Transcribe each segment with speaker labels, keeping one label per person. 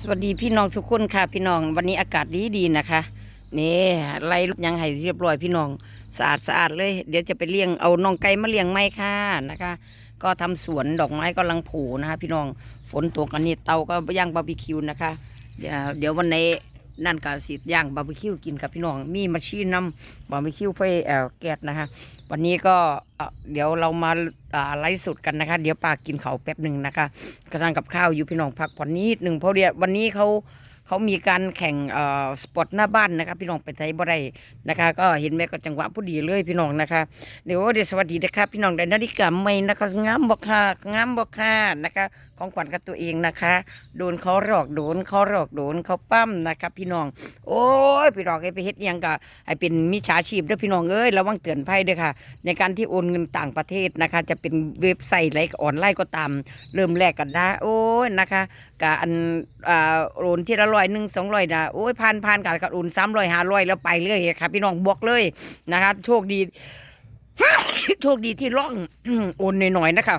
Speaker 1: สวัสดีพี่น้องทุกคนค่ะพี่น้อง วันนี้อากาศดีดีนะคะนี่ไล่ลูกยังให้เรียบร้อยพี่น้องสะอาดสะอาดเลย เดี๋ยวจะไปเลี้ยงเอาน้องไก่มาเลี้ยงไหมค่ะนะคะ ก็ทำสวนดอกไม้ก็ลังผูนะคะ พี่น้องฝนตกอันนี้เตาก็ย่างบาร์บีคิวนะคะ เดี๋ยวเดี๋ยววัน นั่นก็สิย่างบาร์บีคิวกินกับพี่น้อง มีมาชีนนำบาร์บีคิวไฟแอลแก๊สนะคะวันนี้ก็เดี๋ยวเรามาอ่าไลฟ์สดกันนะคะ เดี๋ยวปากินเขาแป๊บหนึ่งนะคะกำลังกับข้าวอยู่พี่น้องพักผ่อนนิดหนึ่งเพราะเดี๋ยววันนี้เขา เขามีการแข่งเอ่อสปอร์ตหน้าบ้านนะคะพี่น้องไปไทยบ่ได้นะคะ ก็เห็นแม่ก็จังหวะผู้ดีเลยพี่น้องนะคะเดี๋ยวเดี๋ยวสวัสดีนะครับพี่น้องได้นาฬิกาใหม่นะคะงามบอกค่ะงามบอกค่ะนะคะ ของขวัญกับตัวเองนะคะ โดนเขาหลอกโดนเขาหลอกโดนเขาปั้มนะคะพี่น้อง โอ้ยพี่น้องไอ้ไปเฮ็ดยังกะไอ้เป็นมิจฉาชีพเด้อพี่น้องเอ้ยระวังเตือนภัยเด้อค่ะ ในการที่โอนเงินต่างประเทศนะคะ จะเป็นเว็บไซต์ไรออนไลน์ก็ตาม เริ่มแรกกันนะโอ้ยนะคะกะอันอ่าโอนที่ละร้อยหนึ่งสองร้อยนะโอ้ยพันพันกับกะโอนสามร้อยห้าร้อยแล้วไปเลยค่ะพี่น้องบวกเลยนะคะโชคดี โชคดีที่ร่องโอนหน่อยๆนะคะ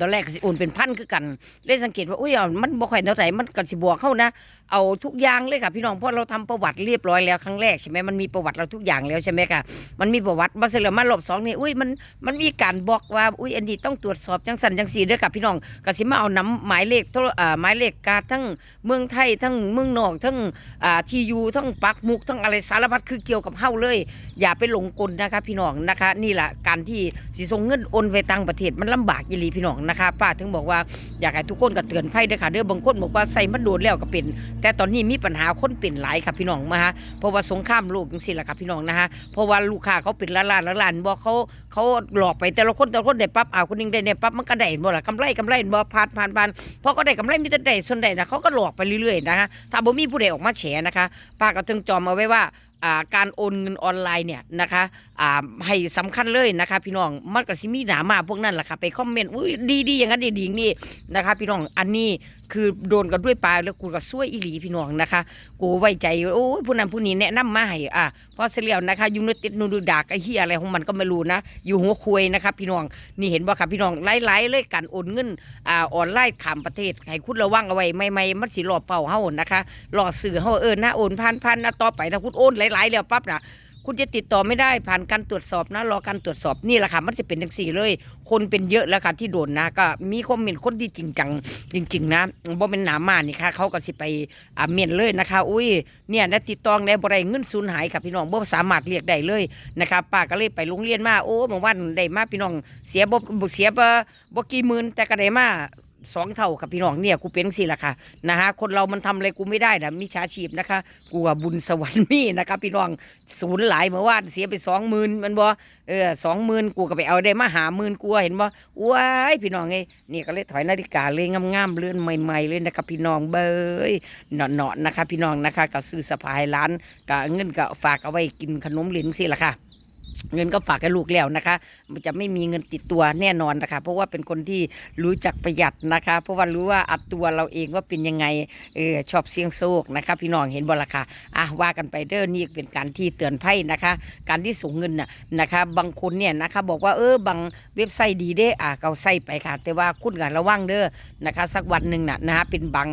Speaker 1: ตอนแรกกสิโอนเป็นพันคือกัน ได้สังเกตว่าอุ้ยมันบ่ค่อยเท่าไหร่มันก็สิบวกเข้านะ เอาทุกอย่างเลยค่ะพี่น้องเพราะเราทำประวัติเรียบร้อยแล้วครั้งแรกใช่ไหมมันมีประวัติเราทุกอย่างแล้วใช่ไหมค่ะมันมีประวัติมาเสร็จแล้วมารอบสองนี่อุ้ยมันมันมีการบอกว่าอุ้ยอันนี้ต้องตรวจสอบจังสันจังสีด้อค่ะพี่น้องก็สิมาเอาน้ำหมายเลขโทรอ่าหมายเลขการทั้งเมืองไทยทั้งเมืองนอกทั้งอ่าทียูทั้งปักมุกทั้งอะไรสารพัดคือเกี่ยวกับเฮาเลย อย่าไปหลงกลนะคะ พี่น้องนะคะ นี่แหละการที่สิส่งเงินโอนไปต่างประเทศมันลำบากยีหลีพี่น้องนะคะป้าถึงบอกว่าอยากให้ทุกคนก็เตือนภัยด้อค่ะเด้อบางคนบอกว่าใส่มันโดนแล้วก็เป็นแต่ตอนนี้มีปัญหาคนเป็นหลายค่ะพี่น้องมาฮะเพราะว่าสงครามโลกจังซี่แหละค่ะพี่น้องนะคะเพราะว่าลูกค้าเขาเป็นล้านล้านล้านบอกเขาเขาหลอกไปแต่ละคนแต่ละคนได้ปั๊บเอาคนหนึงได้เนี่ยปั๊บมันก็ได้บ่ล่ะกำไรกำไรบ่ผ่านผ่านผ่านพอก็ได้กำไรมีแต่ได้ส่วนใดนะเขาก็หลอกไปเรื่อยๆนะคะถ้าบ่มีผู้ใดออกมาแฉนะคะป้าก็ถึงจอมเอาไว้ว่าการโอนเงินออนไลน์เนี่ยนะคะให้สำคัญเลยนะคะ พี่น้องมันก็สิมีหนามาพวกนั้นแหละค่ะไปคอมเมนต์อุ้ยดีดีอย่างนั้นดีดีนี่นะคะ พี่น้องอันนี้ คือโดนกันด้วยปลาแล้วกูก็ซวยอีหลีพี่น้องนะคะ กูไว้ใจโอ้ยผู้นั้นผู้นี้แนะนำมาให้อะพอเสร็จแล้วนะคะยูนติดนูดูดากไอ้เหี้ยอะไรของมันก็ไม่รู้นะ อยู่หัวคุยนะคะพี่น้องนี่เห็นบ่ค่ะพี่น้องไล่ๆเลยการโอนเงินอ่าออนไลน์ข้ามประเทศให้คุณระวังเอาไว้ไม่ไม่มันสิหลอกเป่าเฮานะคะหลอกสื่อเฮาเออหนะโอนพันพันนะต่อไปถ้าคุณโอนหลายๆแล้วปั๊บนะ คุณจะติดต่อไม่ได้ผ่านการตรวจสอบนะรอการตรวจสอบนี่แหละค่ะมันจะเป็นจังสี่เลย คนเป็นเยอะแล้วค่ะที่โดนนะ ก็มีคอมเมนต์คนที่จริงจังจริง ๆ นะบ่เป็นหนามานี่ค่ะเขาก็สิไปอ่าเมียนเลยนะคะ อุ้ยเนี่ยนะติดต่อได้บ่ได้เงินสูญหายค่ะพี่น้องบ่สามารถเรียกได้เลยนะคะป้าก็เลยไปโรงเรียนมาโอ้เมื่อวันได้มาพี่น้องเสียบ่บ่เสียบ่บ่กี่หมื่นแต่ก็ได้มา สองเท่าค่ะพี่น้องเนี่ยกูเป็นสิล่ะค่ะนะฮะคนเรามันทำอะไรกูไม่ได้นะมิจฉาชีพนะคะกูว่าบุญสวรรค์มีนะคะพี่น้องศูนย์หลายเมื่อวานเสียไปสองหมื่นมันบ่เออสองหมื่นกูก็ไปเอาได้มาหาหมื่นกูเห็นบ่ว้ายพี่น้องไงนี่ก็เลยถอยนาฬิกาเลยงามๆเลื่อนใหม่ ๆ เลยนะครับพี่น้องเบยเนาะๆนะคะ พี่น้องนะคะก็ซื้อสะพายร้านก็เงินก็ฝากเอาไว้กินขนมเหลินสิล่ะค่ะ เงินก็ฝากกับลูกแล้วนะคะ มันจะไม่มีเงินติดตัวแน่นอนนะคะ เพราะว่าเป็นคนที่รู้จักประหยัดนะคะ เพราะว่ารู้ว่าอัดตัวเราเองว่าเป็นยังไงเออชอบเสี่ยงโชคนะคะ พี่น้องเห็นบ่ละค่ะอะว่ากันไปเด้อนี่เป็นการที่เตือนภัยนะคะ การที่ส่งเงินน่ะนะคะ บางคนเนี่ยนะคะบอกว่าเออบางเว็บไซต์ดีเด้อะก็ใส่ไปค่ะ แต่ว่าคุณกันระวังเด้อนะคะ สักวันหนึ่งน่ะนะคะเป็นบาง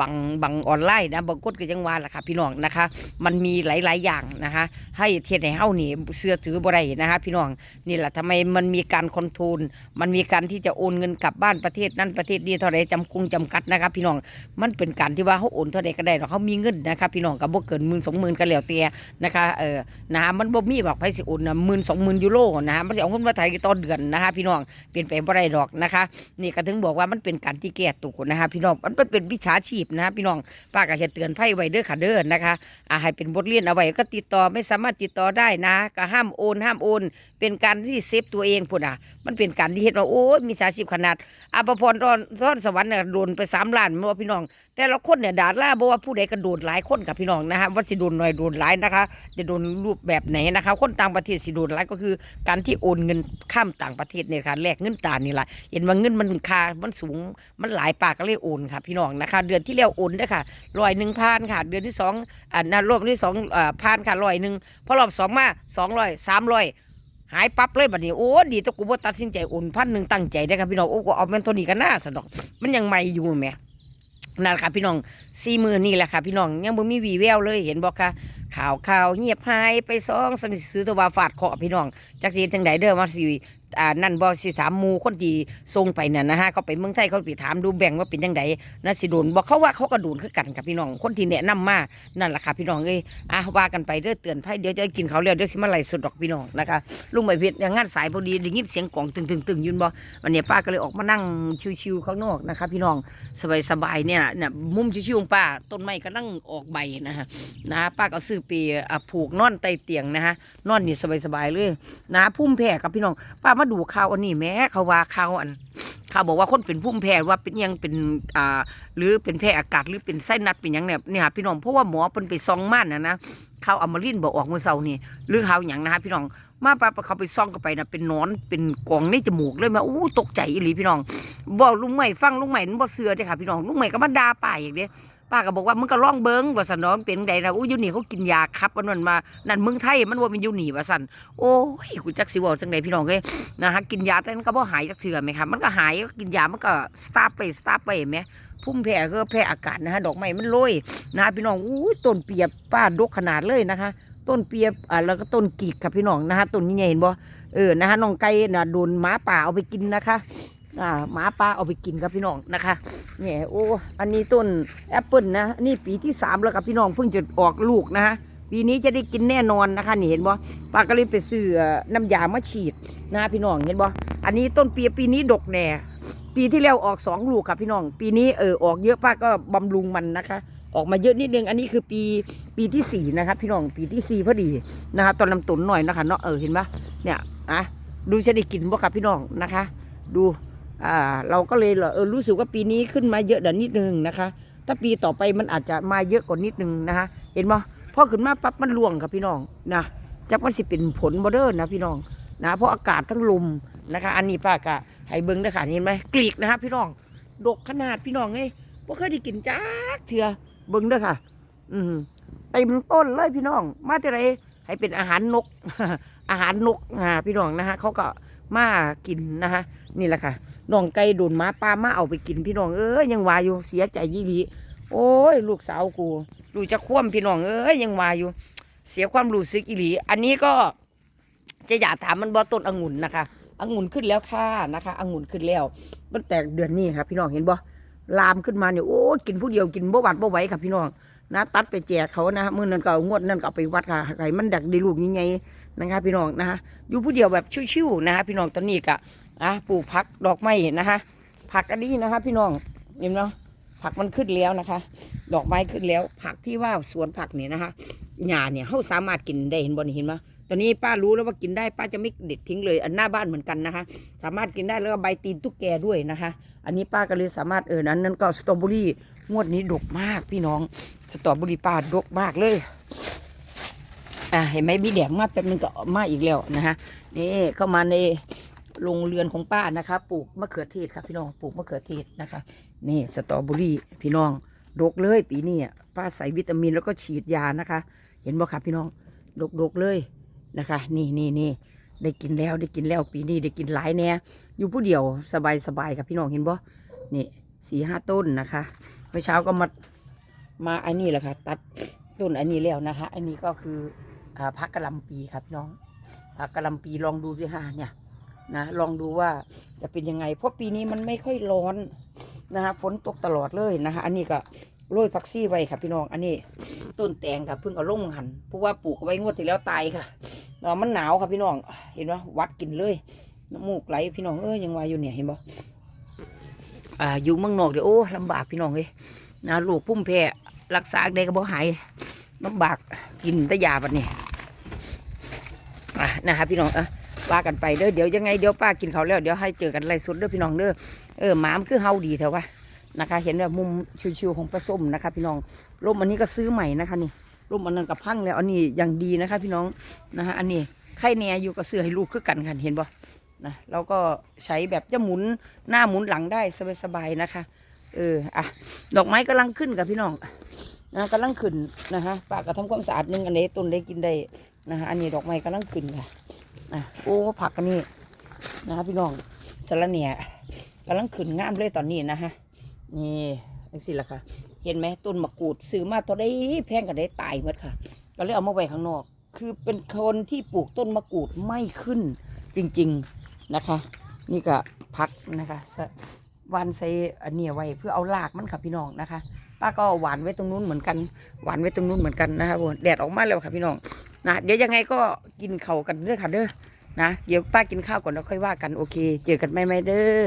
Speaker 1: บางบางออนไลน์นะบางคนก็ยังว่าล่ะค่ะพี่น้องนะคะ มันมีหลาย ๆ อย่างนะคะให้เทียนให้เฮานี่เสื้อถือบ่ได้นะคะ พี่น้องนี่แหละทำไมมันมีการคอนโทรลมันมีการที่จะโอนเงินกลับบ้านประเทศนั้นประเทศนี้เท่าไรจำคุงจำกัดนะคะพี่น้องมันเป็นการที่ว่าเขาโอนเท่าไรก็ได้หรอกเขามีเงินนะคะพี่น้องกับบ่เกินหมื่นสองหมื่นก็แล้วแต่นะคะเออนะฮะมันบ่มีบอกไผสิโอนนะหมื่นสองหมื่นยูโรนะฮะมันสิเอาเงินมาไทยต่อเดือนนะคะ พี่น้องเปลี่ยนไปบ่ได้ดอกนะคะ นี่ก็ถึงบอกว่ามันเป็นการที่แก้ตัวนะคะ พี่น้องมันเป็นวิชาชีพนะคะพี่น้องป้าก็จะเตือนไพ่ไว้เด้อค่ะเด้อนะคะอ่าให้เป็นบทเรียนเอาไว้ก็ติดต่อไม่สามารถติดต่อได้นะ ก็ห้ามโอนห้ามโอน เป็นการที่เซฟตัวเองพุ่นอะ มันเป็นการที่เห็นว่าโอ้ยมีสาชีพขนาดอาภพรรอนตอนสวรรค์เนี่ยโดนไปสามล้านไม่ว่าพี่น้อง แต่ละคนเนี่ยดาล่าบอกว่าผู้ใดก็โดนหลายคนกับพี่น้องนะฮะว่าสิโดนหน่อยโดนหลายนะคะ จะโดนรูปแบบไหนนะคะ คนต่างประเทศสิโดนหลายก็คือ การที่โอนเงินข้ามต่างประเทศเนี่ยค่ะแลกเงินตานี่แหละเห็นว่าเงินมันค่ามันสูงมันหลายปากก็เลยโอนค่ะ พี่น้องนะคะ เดือนที่แล้วโอนได้ค่ะร้อยหนึ่งพันค่ะ เดือนที่สองอ่านรอบที่สองอ่าพันค่ะร้อยหนึ่งพอรอบสองมาสองร้อยสามร้อยหายปั๊บเลยบัดนี้โอ้ดีแตะกูบ่ตัดสินใจโอนพันหนึ่งตั้งใจได้ครับพี่น้องโอ้ก็เอาแม่นตัวนี้กันหน้าสนอก มันยังใหม่อยู่แหม่ นั่นแหละค่ะพี่น้องสี่มือนี่แหละค่ะพี่น้องยังบ่มีวีแววเลยเห็นบอกค่ะ ข่าวข่าวเงียบหายไปซองสมิซื้อตัววาฟาดเคาะพี่น้องจักสีจังไดเด้อมาสิ อ่านั่นบ่สิถามหมู่คนที่ส่งไปน่ะนะฮะเขาไปเมืองไทยเขาไปถามดูแบ่งว่าเป็นจังไดนะสิโดนบอกเขาว่าเขาก็โดนคือกันกับพี่น้องคนที่แนะนำมานั่นแหละค่ะพี่น้องเอ้ยอะว่ากันไปเด้อเตือนภัยเดี๋ยวจะกินเขาวแล้วเดี๋ยวสิมาไล่สดดอกพี่น้องนะคะลุงใบเพชรยังงานสายพอดีได้ยินเสียงกล่องตึงตึงตึงยืนบ่วันนี้ป้าก็เลยออกมานั่งชิวๆข้างนอกนะคะ พี่น้องสบายสบายๆเนี่ยเนี่ยมุมชิวๆของป้าต้นไม้ก็นั่งออกใบนะฮะนะป้าก็ซื้อปีอะผูกนอนใต้เตียงนะฮะนอนนี่สบายสบายๆเลยนะพุ่มแผ่กับพี่น้องป้ามาดูข่าวอันนี้แม้เขาว่าข่าวอันข่าวบอกว่าคนเป็นพุ่มแผ่ว่าเป็นยังเป็นอ่าหรือเป็นแพ้อากาศหรือเป็นไส้นัดเป็นยังเนี่ยเนี่ยพี่น้องเพราะว่าหมอเป็นไปซองม่านนะนะข่าวอมรินบอกออกมือเช้านี่หรือข่าวหยังนะฮะพี่น้องมาป้าเขาไปซ่องกันไปนะเป็นนอนเป็นกองในจมูกเลยมาอู้ตกใจอีหลีพี่น้องบอกลุงใหม่ฟังลุงใหม่นั่นบ่เสือเด้ค่ะพี่น้องลุงใหม่ก็มาด่าป้าอย่างเด้ ป้าก็บอกว่ามึงก็ลองเบิ้งว่าสันนาะมันเป็นไดนะอู้ยูนี่เขากินยาครับวันนั้นมานั่นเมืองไทยมันว่ามันยูนี่ว่าสันโอ้ยกูจักสิว่าจังไดพี่น้องเอ้ยนะฮะกินยาแต่นั้นก็บ่หายจักเทื่อไหมครับมันก็หายกินยามันก็สตาร์ไปสตาร์ไปแหมพุ่มแพ้ก็แพ้อากาศนะฮะดอกไม้มันโรยนะฮะพี่น้องอู้ยต้นเปียบป้าดกขนาดเลยนะคะ ต้นเปียบอ่าแล้วก็ต้นกีกครับพี่น้องนะฮะต้นนี้เห็นบ่เออนะฮะน้องไก่น่ะโดนหมาป่าเอาไปกินนะคะ อ่าหมาป่าเอาไปกินครับพี่น้องนะคะเนี่ยโอ้อันนี้ต้นแอปเปิลนะนี่ปีที่สามแล้วครับพี่น้องเพิ่งจะออกลูกนะฮะปีนี้จะได้กินแน่นอนนะคะนี่เห็นบ่ป้าก็เลยไปซื้อน้ำยามาฉีดนะพี่น้องเห็นบ่อันนี้ต้นปีปีนี้ดกแน่ปีที่แล้วออกสองลูกครับพี่น้อง ปีนี้เออออกเยอะป้าก็บำรุงมันนะคะ ออกมาเยอะนิดนึง อันนี้คือปีปีที่สี่นะครับพี่น้องปีที่สี่พอดีนะคะตอนลำตุนหน่อยนะคะเนาะเออเห็นปะเนี่ยอะดูจะได้กินบ่ครับพี่น้องนะคะ ดู อ่าเราก็เลยเหรอเออรู้สึกว่าปีนี้ขึ้นมาเยอะเดี๋ยวนิดนึงนะคะ ถ้าปีต่อไปมันอาจจะมาเยอะกว่านิดนึงนะคะ เห็นไหมพอขึ้นมาปั๊บมันร่วงครับพี่น้องนะจักมันสิเป็นผลบอเดอร์นะพี่น้องนะเพราะอากาศทั้งลมนะคะ อันนี้ป้ากะให้เบิ้งด้ค่ะเห็นไหมกลีกนะคะพี่น้องดกขนาดพี่น้องเอ้ยพวกเคยได้กินจ้าเถื่อเบิ้งด้วยค่ะ อืมเต็มต้นเลยพี่น้อง มาแต่ไรให้เป็นอาหารนก อาหารนกอ่าพี่น้องนะคะเขาก็มากินนะคะนี่แหละค่ะ น้องไก่โดนหมาป้ามาเอาไปกินพี่น้องเอ้ยยังวาอยู่เสียใจยี่หลีโอ้ย ลูกสาวกูลูจะคว่ำพี่น้องเอ้ยยังวาอยู่ เสียความรู้สึกอีหลี อันนี้ก็จะอยากถามมันบอต้นองุ่นนะคะองุ่นขึ้นแล้วค่ะนะคะองุ่นขึ้นแล้ว มันแตกเดือนนี้ครับพี่น้องเห็นบ่ลามขึ้นมาเนี่ยโอ้กินผู้เดียวกินบ่หวัดบ่ไหวครับพี่น้องนะตัดไปแจกเขานะมื่อนั้นก็เอางวดนั้นก็เอาไปวัดค่ะไก่มันดักได้ลูกยังไงนะคะพี่น้องนะคะอยู่ผู้เดียวแบบชิวๆนะคะพี่น้องตอนนี้ก็ อะปลูกผักดอกไม้นะคะ ผักอันนี้นะคะ พี่น้องเห็นไหมผักมันขึ้นแล้วนะคะ ดอกไม้ขึ้นแล้ว ผักที่ว่าสวนผักเนี่ยนะคะหญ้าเนี่ยเขาสามารถกินได้เห็นบนเห็นไหมตอนนี้ป้ารู้แล้วว่ากินได้ป้าจะไม่เด็ดทิ้งเลยอันหน้าบ้านเหมือนกันนะคะ สามารถกินได้แล้วก็ใบตีนตุ๊กแกด้วยนะคะ อันนี้ป้าก็เลยสามารถเออนั้นนั้นก็สตรอเบอรี่งวดนี้ดกมากพี่น้องสตรอเบอรี่ป้าดกมากเลยอะเห็นไหมมีแดงมาแป๊บนึงก็มาอีกแล้วนะคะนี่เข้ามาใน โรงเรือนของป้านะคะ ปลูกมะเขือเทศครับพี่น้องปลูกมะเขือเทศนะคะ นี่สตรอเบอรี่พี่น้องดกเลยปีนี้อะป้าใส่วิตามินแล้วก็ฉีดยานะคะ เห็นบ่ครับพี่น้องดกดกเลยนะคะ นี่นี่นี่ได้กินแล้วได้กินแล้วปีนี้ได้กินหลายแน่อยู่ผู้เดียวสบายสบายครับพี่น้องเห็นบ่นี่สี่ห้าต้นนะคะเมื่อเช้าก็มามาอันนี้แหละค่ะ ตัดต้นอันนี้แล้วนะคะ อันนี้ก็คืออ่าพักกระลำปีครับพี่น้องพักกะลำปีลองดูสิฮะเนี่ย นะลองดูว่าจะเป็นยังไง เพราะปีนี้มันไม่ค่อยร้อนนะคะฝนตกตลอดเลยนะคะอันนี้ก็โรยผักซี่ไว้ค่ะพี่น้อง อันนี้ต้นแตงค่ะเพิ่งเอาลงหันเพราะว่าปลูกไว้งวดที่แล้วตายค่ะเนาะมันหนาวค่ะพี่น้อง เห็นไหมวัดกินเลยน้ำมูกไหลพี่น้องเอ้ยยังว่าอยู่เนี่ยเห็นบ่อ่าอยู่เมืองนอกเดี๋ยวโอ้ลำบากพี่น้องเลยนะลูกพุ่มแพ้รักษาได้ก็บ่หายลำบากกินแต่ยาบัดนี้อะนะคะพี่น้องอะ ว่ากันไปเด้อเดี๋ยวยังไงเดี๋ยวป้ากินเขาแล้วเดี๋ยวให้เจอกันไล่สดเด้อพี่น้องเด้อเออหมามันคือเฮาดีเถอะวะนะคะ เห็นแบบมุมชิวๆของปลาส้มนะคะ พี่น้องร่มอันนี้ก็ซื้อใหม่นะคะนี่ร่มอันนั้นกับพังแล้วอันนี้ยังดีนะคะ พี่น้องนะคะอันนี้ไข่แหนอยู่กับเสือให้ลูกคือกันค่ะเห็นบ่นะเราก็ใช้แบบจะหมุนหน้าหมุนหลังได้สบายๆนะคะ เอออะดอกไม้กำลังขึ้นกับพี่น้องนะกำลังขึ้นนะคะป้าก็ทำความสะอาดหนึงอันนี้ต้นได้กินได้นะคะอันนี้ดอกไม้กำลังขึ้นค่ะ อะโอ้ผักกันนี่นะคะพี่น้องสะระเนี่ยกำลังขึ้นงามเลยตอนนี้นะฮะนี่จังซี่ล่ะค่ะ เห็นไหมต้นมะกรูดซื้อมาตัวได้แพงกันได้ตายหมดค่ะก็เลยเอามาไว้ข้างนอก คือเป็นคนที่ปลูกต้นมะกรูดไม่ขึ้นจริงๆนะคะ นี่ก็พักนะคะวานใส่อันเนี้ยไว้เพื่อเอารากมันค่ะพี่น้องนะคะ ป้าก็หวานไว้ตรงนู้นเหมือนกัน หวานไว้ตรงนู้นเหมือนกันนะคะแดดออกมาแล้วค่ะพี่น้อง นะเดี๋ยวยังไงก็กินเขากันเด้อค่ะเด้อนะเดี๋ยวป้ากินข้าวก่อนแล้วค่อยว่ากันโอเค เจอกันไม่ไม่เด้อ